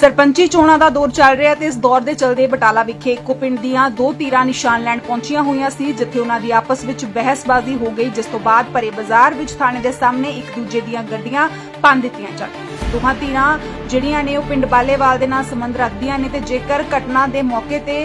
ਸਰਪੰਚੀ ਚੋਣਾਂ ਦਾ ਦੌਰ ਚੱਲ ਰਿਹਾ ਤੇ ਇਸ ਦੌਰ ਦੇ ਚਲਦੇ ਬਟਾਲਾ ਵਿਖੇ ਇੱਕੋ ਪਿੰਡ ਦੀਆਂ ਦੋ ਧੀਰਾਂ ਨਿਸ਼ਾਨ ਲੈਣ ਪਹੁੰਚੀਆਂ ਹੋਈਆਂ ਸੀ, ਜਿੱਥੇ ਉਹਨਾਂ ਦੀ ਆਪਸ ਵਿੱਚ ਬਹਿਸਬਾਜ਼ੀ ਹੋ ਗਈ, ਜਿਸ ਤੋਂ ਬਾਅਦ ਭਰੇ ਬਾਜ਼ਾਰ ਵਿੱਚ ਥਾਣੇ ਦੇ ਸਾਹਮਣੇ ਇੱਕ ਦੂਜੇ ਦੀਆਂ ਗੱਡੀਆਂ ਭੰਨ ਦਿੱਤੀਆਂ ਜਾਣ। ਦੋਹਾਂ ਧਿਰਾਂ ਜਿਹੜੀਆਂ ਨੇ ਉਹ ਪਿੰਡ ਬਾਲੇਵਾਲ ਦੇ ਨਾਲ ਸੰਬੰਧ ਰੱਖਦੀਆਂ ਨੇ ਤੇ ਜੇਕਰ ਘਟਨਾ ਦੇ ਮੌਕੇ ਤੇ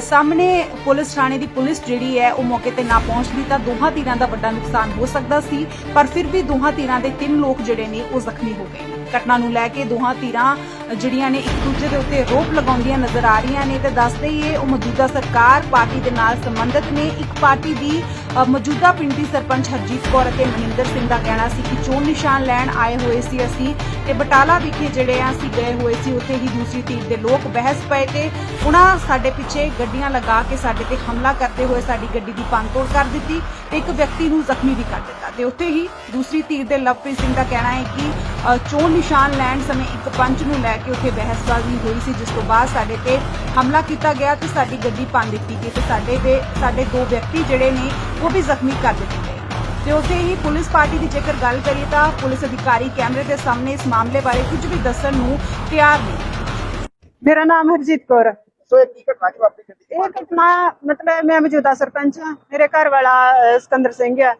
ਸਾਹਮਣੇ ਪੁਲਿਸ ਥਾਣੇ ਦੀ ਪੁਲਿਸ ਜਿਹੜੀ ਹੈ, ਉਹ ਮੌਕੇ ਤੇ ਨਾ ਪਹੁੰਚਦੀ ਤਾਂ ਦੋਹਾਂ ਧਿਰਾਂ ਦਾ ਵੱਡਾ ਨੁਕਸਾਨ ਹੋ ਸਕਦਾ ਸੀ, ਪਰ ਫਿਰ ਵੀ ਦੋਹਾਂ ਧਿਰਾਂ ਦੇ ਤਿੰਨ ਲੋਕ ਜਿਹੜੇ ਨੇ, ਉਹ ਜ਼ਖਮੀ ਹੋ ਗਏ। ਘਟਨਾ ਨੂੰ ਲੈ ਕੇ ਦੋਹਾਂ ਧਿਰਾਂ ਜਿਹੜੀਆਂ ਨੇ ਇੱਕ ਦੂਜੇ ਦੇ ਉੱਤੇ ਆਰੋਪ ਲਗਾਉਂਦੀਆਂ ਨਜ਼ਰ ਆ ਰਹੀਆਂ ਨੇ ਤੇ ਦੱਸਦੇ ਹੀ ਇਹ ਉਹ ਮੌਜੂਦਾ ਸਰਕਾਰ ਪਾਰਟੀ ਦੇ ਨਾਲ ਸੰਬੰਧਿਤ ਨੇ। ਇੱਕ ਪਾਰਟੀ ਦੀ ਮੌਜੂਦਾ ਪਿੰਡ ਦੀ ਸਰਪੰਚ ਹਰਜੀਤ ਕੌਰ ਅਤੇ ਮਹਿੰਦਰ ਸਿੰਘ ਦਾ ਕਹਿਣਾ ਸੀ ਕਿ ਚੋਣ ਨਿਸ਼ਾਨ ਲੈਣ ਆਏ ਹੋਏ ਸੀ ਅਸੀਂ ਤੇ ਬਟਾਲਾ ਵਿਖੇ ਜਿਹੜੇ ਆ ਅਸੀਂ ਗਏ ਹੋਏ ਸੀ, ਉੱਥੇ ਹੀ ਦੂਸਰੀ ਟੀਮ ਦੇ ਲੋਕ ਬਹਿਸ ਪਏ ਤੇ ਉਹਨਾਂ ਸਾਡੇ ਪਿੱਛੇ ਗੱਡੀਆਂ ਲਗਾ ਕੇ ਸਾਡੇ ਤੇ ਹਮਲਾ ਕਰਦੇ ਹੋਏ ਸਾਡੀ ਗੱਡੀ ਦੀ ਭੰਨਤੋੜ ਕਰ ਦਿੱਤੀ ਤੇ ਇੱਕ ਵਿਅਕਤੀ ਨੂੰ ਜ਼ਖਮੀ ਵੀ ਕਰ ਦਿੱਤਾ। ਤੇ ਉੱਥੇ ਹੀ ਦੂਸਰੀ ਧਿਰ ਦੇ ਲਵਪ੍ਰੀਤ ਸਿੰਘ ਦਾ ਕਹਿਣਾ ਹੈ ਕਿ ਚੋਣ ਨਿਸ਼ਾਨ ਲੈਣ ਸਮੇਂ ਇੱਕ ਪੰਚ ਨੂੰ ਲੈ ਕੇ ਉੱਥੇ ਬਹਿਸਬਾਜ਼ੀ ਹੋਈ ਸੀ ਜਿਸ ਤੋਂ ਬਾਅਦ ਸਾਡੇ ਤੇ ਹਮਲਾ ਕੀਤਾ ਗਿਆ ਤੇ ਸਾਡੀ ਗੱਡੀ ਭੰਨ ਦਿੱਤੀ ਗਈ ਤੇ ਸਾਡੇ ਦੇ ਸਾਡੇ ਦੋ ਵਿਅਕਤੀ ਜਿਹੜੇ ਨੇ ਉਹ ਵੀ ਜ਼ਖਮੀ ਕਰ ਦਿੱਤੇ ਗਏ। ਤੇ ਉੱਥੇ ਹੀ ਪੁਲਿਸ ਪਾਰਟੀ ਦੀ ਜੇਕਰ ਗੱਲ ਕਰੀਏ ਤਾਂ ਪੁਲਿਸ ਅਧਿਕਾਰੀ ਕੈਮਰੇ ਦੇ ਸਾਹਮਣੇ ਇਸ ਮਾਮਲੇ ਬਾਰੇ ਕੁਝ ਵੀ ਦੱਸਣ ਨੂੰ ਤਿਆਰ ਨਹੀਂ। ਮੇਰਾ ਨਾਮ ਹਰਜੀਤ ਕੌਰ ਹੈ। ਸੋ ਇਹ ਕੀ ਘਟਨਾ ਕਿ ਵਾਪਰੀ ਇਹ ਘਟਨਾ ਮਤਲਬ ਮੈਂ ਮੌਜੂਦਾ ਸਰਪੰਚ ਹਾਂ ਮੇਰੇ ਘਰ ਵਾਲਾ ਸਿਕੰਦਰ ਸਿੰਘ ਆ।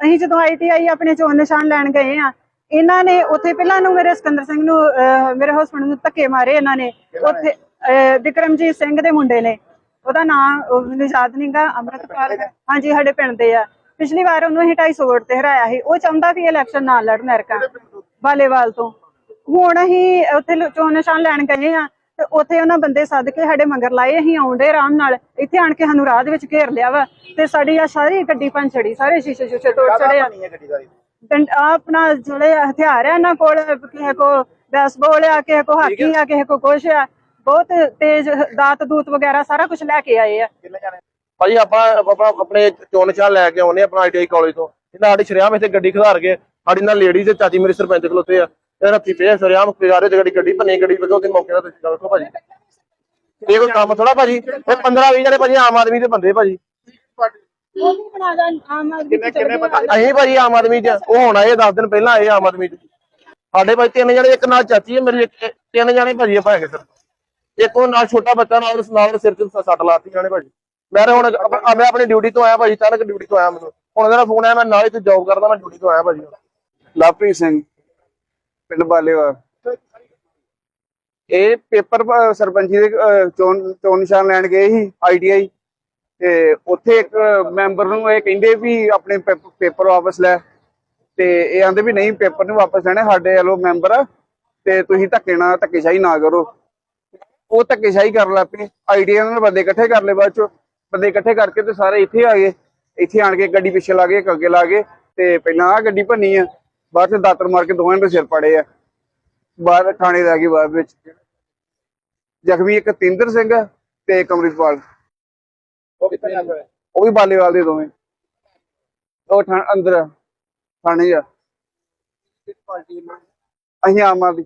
ਅਸੀਂ ਜਦੋਂ ਆਈਟੀਆਈ ਆਪਣੇ ਚੋਣ ਨਿਸ਼ਾਨ ਲੈਣ ਗਏ ਆ ਇਹਨਾਂ ਨੇ ਉੱਥੇ ਪਹਿਲਾਂ ਨੂੰ ਮੇਰੇ ਸਿਕੰਦਰ ਸਿੰਘ ਨੂੰ ਮੇਰੇ ਹਸਬੰਡ ਨੂੰ ਧੱਕੇ ਮਾਰੇ ਇਹਨਾਂ ਨੇ। ਉੱਥੇ ਵਿਕਰਮਜੀਤ ਸਿੰਘ ਦੇ ਮੁੰਡੇ ਨੇ। ਉਹਦਾ ਨਾਮ ਮੈਨੂੰ ਯਾਦ ਨਹੀਂਗਾ ਅਮਰਤਪਾਲ ਹਾਂਜੀ ਸਾਡੇ ਪਿੰਡ ਦੇ ਆ। ਪਿਛਲੀ ਵਾਰ ਉਹਨੂੰ ਅਸੀਂ 250 ਵੋਟ ਤੇ ਹਰਾਇਆ ਸੀ। ਉਹ ਚਾਹੁੰਦਾ ਵੀ ਇਲੈਕਸ਼ਨ ਨਾ ਲੜਨ ਐਰਕਾ ਬਾਲੇਵਾਲ ਤੋਂ। ਹੁਣ ਅਸੀਂ ਉੱਥੇ ਚੋਣ ਨਿਸ਼ਾਨ ਲੈਣ ਗਏ ਆ। ਤੇ ਉੱਥੇ ਉਹਨਾਂ ਬੰਦੇ ਸੱਦ ਕੇ ਸਾਡੇ ਮੰਗਰ ਲਾਏ ਅਸੀਂ ਆਉਂਦੇ ਆਰਾਮ ਨਾਲ। ਇੱਥੇ ਆਣ ਕੇ ਸਾਨੂੰ ਰਾਹ ਦੇ ਵਿੱਚ ਘੇਰ ਲਿਆ ਵਾ ਤੇ ਸਾਡੀ ਆ ਸਾਰੀ ਗੱਡੀ ਭੰਨ ਛੜੀ ਸਾਰੇ ਸ਼ੀਸ਼ੇ ਸ਼ੂਸ਼ੇ ਤੋੜ ਛੜੇ ਆ ਆਪਣਾ ਜਿਹੜੇ ਹਥਿਆਰ ਆ ਇਹਨਾਂ ਕੋਲ ਕਿਸੇ ਕੋ ਬੈਸਬਾਲ ਆ ਕਿਸੇ ਕੋ ਹਾਕੀ ਆ। ਕਿਸੇ ਕੋ ਕੁਛ ਆ। ਬਹੁਤ ਤੇਜ਼ ਦਾਤ ਦੂਤ ਵਗੈਰਾ ਸਾਰਾ ਕੁਝ ਲੈ ਕੇ ਆਏ ਆ। ਭਾਜੀ ਆਪਾਂ ਆਪਣਾ ਆਪਣੇ ਚੋਣ ਨਿਸ਼ਾਨ ਲੈ ਕੇ ਆਉਨੇ ਆਪਣਾ ਆਈਟੀਆਈ ਕਾਲਜ ਤੋਂ। ਇਹਨਾਂ ਸਾਡੀ ਸ਼ਰਿਆਮ ਇੱਥੇ ਗੱਡੀ ਖਿਲਾਰ ਕੇ ਸਾਡੀ ਨਾਲ ਲੇਡੀ ਤੇ ਚਾਚੀ ਮੇਰੇ ਸਰਪੰਚ ਖਲੋਤੇ ਆ। ਇਹ ਰੱਤੀ ਪਏ ਸ਼ਰਿਆਮ ਪਿਆਰੇ ਤੇ ਗੱਡੀ ਗੱਡੀ ਭੰਨੀ ਗੱਡੀ ਵੇਖੋ ਤੇ ਮੌਕੇ ਦਾ ਤੁਸੀਂ ਗੱਲ ਕਰੋ ਭਾਜੀ। ਇਹ ਕੋਈ ਕੰਮ ਥੋੜਾ ਭਾਜੀ ਇਹ 15 20 ਜਣੇ ਭਾਜੀ ਆਮ ਆਦਮੀ ਦੇ ਬੰਦੇ ਭਾਜੀ। ਉਹ ਵੀ ਬਣਾ ਦਾ ਆਮ ਆਦਮੀ ਕਿੰਨੇ ਕਿੰਨੇ ਬੰਦੇ? ਅਸੀਂ ਭਾਜੀ ਆਮ ਆਦਮੀ ਚ ਉਹ ਹੁਣ ਆਏ 10 ਦਿਨ ਪਹਿਲਾਂ ਆਏ ਆਮ ਆਦਮੀ ਚ। ਸਾਡੇ ਭਾਈ ਤਿੰਨ ਜਣੇ ਇੱਕ ਨਾਲ ਚਾਚੀ ਹੈ ਮੇਰੀ ਇੱਕ- ਤਿੰਨ ਜਣੇ ਭਾਜੀ ਆਪਾਂ ਹੈਗੇ ਸਰ। ਇੱਕ ਉਹ ਨਾਲ ਛੋਟਾ ਬੱਚਾ ਨਾਲ ਉਸ ਨਾਲ ਸਿਰ ਤੇ ਸੱਟ ਲਾਤੀ ਜਾਣੇ ਭਾਜੀ। ਮੈਂ ਤਾਂ ਹੁਣ ਮੈਂ ਆਪਣੀ ਡਿਊਟੀ ਤੋਂ ਆਇਆ ਭਾਜੀ ਅਚਾਨਕ ਡਿਊਟੀ ਤੋਂ ਆਇਆ ਮੈਨੂੰ। ਹੁਣ ਉਹਦਾ ਫੋਨ ਆਇਆ ਮੈਂ ਨਾਲ ਹੀ ਤੇ ਜੌਬ ਕਰਦਾ ਮੈਂ ਡਿਊਟੀ ਤੋਂ ਆਇਆ ਭਾਜੀ। ਲਵਪ੍ਰੀਤ ਸਿੰਘ। ਪਿੰਡ ਬਾਲੇਵਾਲ ਇਹ ਪੇਪਰ ਪ- ਸਰਪੰਚੀ ਦੇ ਚੋਣ ਚੋਣ ਨਿਸ਼ਾਨ ਲੈਣ ਗਏ ਸੀ ਆਈਟੀਆਈ ਤੇ ਉੱਥੇ ਇੱਕ ਮੈਂਬਰ ਨੂੰ ਇਹ ਕਹਿੰਦੇ ਵੀ ਆਪਣੇ ਪੇਪਰ ਵਾਪਸ ਲੈ। ਤੇ ਇਹ ਆਂਦੇ ਵੀ ਨਹੀਂ, ਪੇਪਰ ਨਹੀਂ ਵਾਪਸ ਲੈਣੇ, ਸਾਡੇ ਵੱਲੋਂ ਮੈਂਬਰ। ਤੇ ਤੁਸੀਂ ਧੱਕੇ ਨਾ ਧੱਕੇਸ਼ਾਹੀ ਨਾ ਕਰੋ। ਉਹ ਧੱਕੇਸ਼ਾਹੀ ਕਰਨ ਲੱਗ ਪਏ। ਆਈਟੀਆਈ ਨਾਲ ਬੰਦੇ ਇਕੱਠੇ ਕਰ ਲਏ ਬਾਅਦ ਚ। ਬੰਦੇ ਇਕੱਠੇ ਕਰਕੇ ਤੇ ਸਾਰੇ ਇੱਥੇ ਆ ਗਏ। ਇੱਥੇ ਆਣ ਕੇ ਗੱਡੀ ਪਿੱਛੇ ਲਾ ਗਏ ਅੱਗੇ ਲਾ ਗਏ। ਤੇ ਪਹਿਲਾਂ ਆ ਗੱਡੀ ਭੰਨੀ ਆ। ਬਾਅਦ ਚ ਦਾਤਰ ਮਾਰ ਕੇ ਦੋਵਾਂ ਦੇ ਸਿਰ ਪੜੇ ਆ। ਬਾਹਰ ਥਾਣੇ ਲੈ ਗਏ ਬਾਅਦ ਵਿੱਚ। ਜ਼ਖਮੀ ਇੱਕ ਤਿੰਦਰ ਸਿੰਘ ਤੇ ਇੱਕ ਅੰਮ੍ਰਿਤਪਾਲ। ਉਹ ਵੀ ਬਾਲੇਵਾਲ ਦੇ ਦੋਵੇਂ। ਉਹ ਥਾਂ ਅੰਦਰ ਆ, ਥਾਣੇ ਆ। ਅਸੀਂ ਆਮ ਆਦਮੀ।